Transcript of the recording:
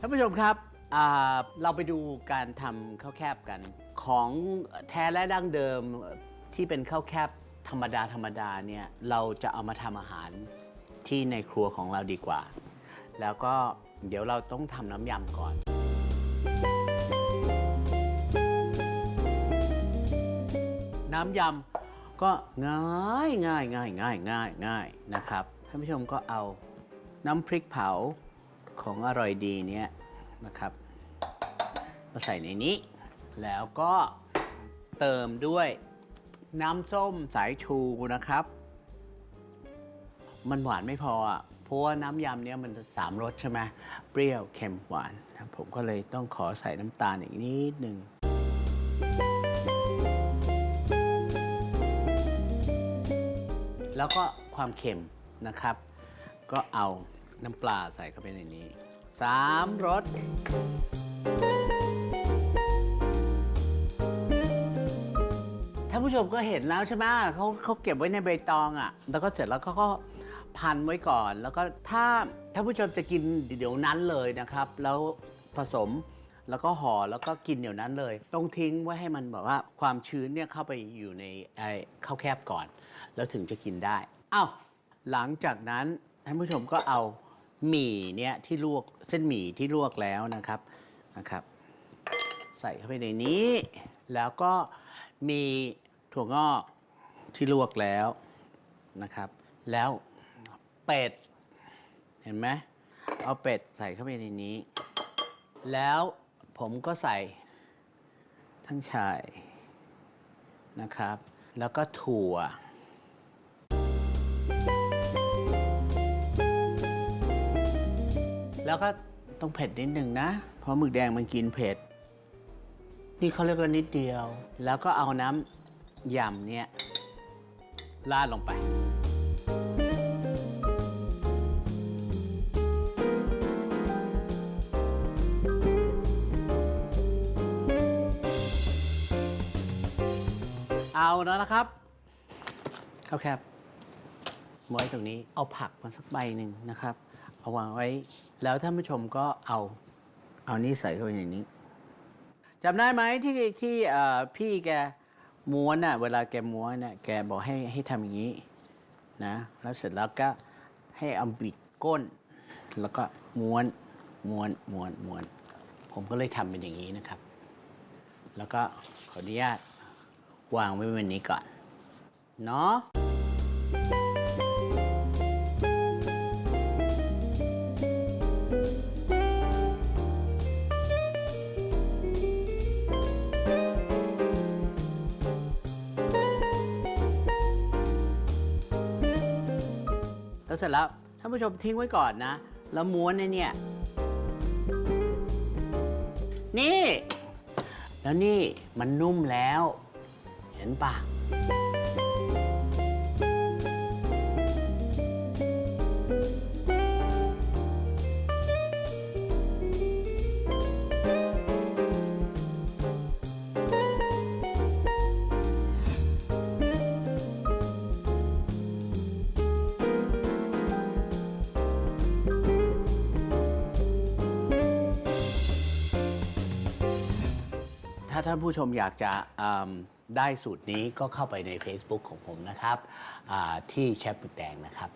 ท่านผู้ชมครับอ่าเราไปดูการทำข้าวแคบกัน ของแท้และดั้งเดิมที่เป็นข้าวแคบธรรมดาธรรมดาเนี่ยเราจะเอามาทำอาหารที่ในครัวของเราดีกว่า แล้วก็เดี๋ยวเราต้องทำน้ำยำก่อน น้ำยำก็ง่ายง่ายง่ายง่ายง่ายง่ายนะครับท่านผู้ชมก็เอาน้ำพริกเผา ของอร่อยดีเนี้ยนะครับมาใส่ในนี้ แล้วก็เติมด้วยน้ำส้มสายชูนะครับ มันหวานไม่พออะเพราะว่าน้ำยำเนี้ยมันสามรสใช่ไหมเปรี้ยวเค็มหวาน ผมก็เลยต้องขอใส่น้ำตาลอีกนิดหนึ่งแล้วก็ความเค็มนะครับ ก็เอา น้ำปลาใส่เข้าไปในนี้สามรสท่านผู้ชมก็เห็นแล้วใช่ไหมเขาเขาเก็บไว้ในใบตองอะ่ะ แล้วก็เสร็จแล้วเขาก็พันไว้ก่อน แล้วก็ถ้าท่านผู้ชมจะกินเดี๋ยวนั้นเลยนะครับ แล้วผสมแล้วก็ห่อแล้วก็กินเดี๋ยวนั้นเลย ต้องทิ้งไว้ให้มันแบบว่าความชื้นเนี่ยเข้าไปอยู่ในไอ้ข้าวแคบก่อน แล้วถึงจะกินได้อ้าวหลังจากนั้นท่านผู้ชมก็เอา หมี่เนี่ยที่ลวกเส้นหมี่ที่ลวกแล้วนะครับนะครับ ใส่เข้าไปในนี้ แล้วก็มีถั่วงอกที่ลวกแล้วนะครับ แล้วเป็ด เห็นไหมเอาเป็ดใส่เข้าไปในนี้ แล้วผมก็ใส่ทั้งชายนะครับ แล้วก็ถั่ว แล้วก็ต้องเผ็ดนิดหนึ่งนะ เพราะหมึกแดงมันกินเผ็ด นี่เขาเรียกว่านิดเดียว แล้วก็เอาน้ำยำเนี่ยราดลงไป เอาแล้วนะครับข้าวแคบไว้ตรงนี้เอาผักมาสักใบหนึ่งนะครับ เอาวางไว้ แล้วท่านผู้ชมก็เอาเอานี่ใส่เข้าไปในนี้จำได้ไหมที่ที่พี่แกม้วนน่ะเวลาแกม้วนน่ะแกบอกให้ให้ทำอย่างนี้นะแล้วเสร็จแล้วก็ให้เอาบิดก้น แล้วก็ม้วนม้วนม้วนม้วน ผมก็เลยทำเป็นอย่างนี้นะครับ แล้วก็ขออนุญาตวางไว้บนนี้ก่อน เนาะ เสร็จแล้วท่านผู้ชมทิ้งไว้ก่อนนะ แล้วม้วนในเนี่ยนี่ แล้วนี่มันนุ่มแล้ว เห็นปะ ถ้าท่านผู้ชมอยากจะได้สูตรนี้ก็เข้าไปใน Facebook ของผมนะครับที่แชปปึกแดงนะครับ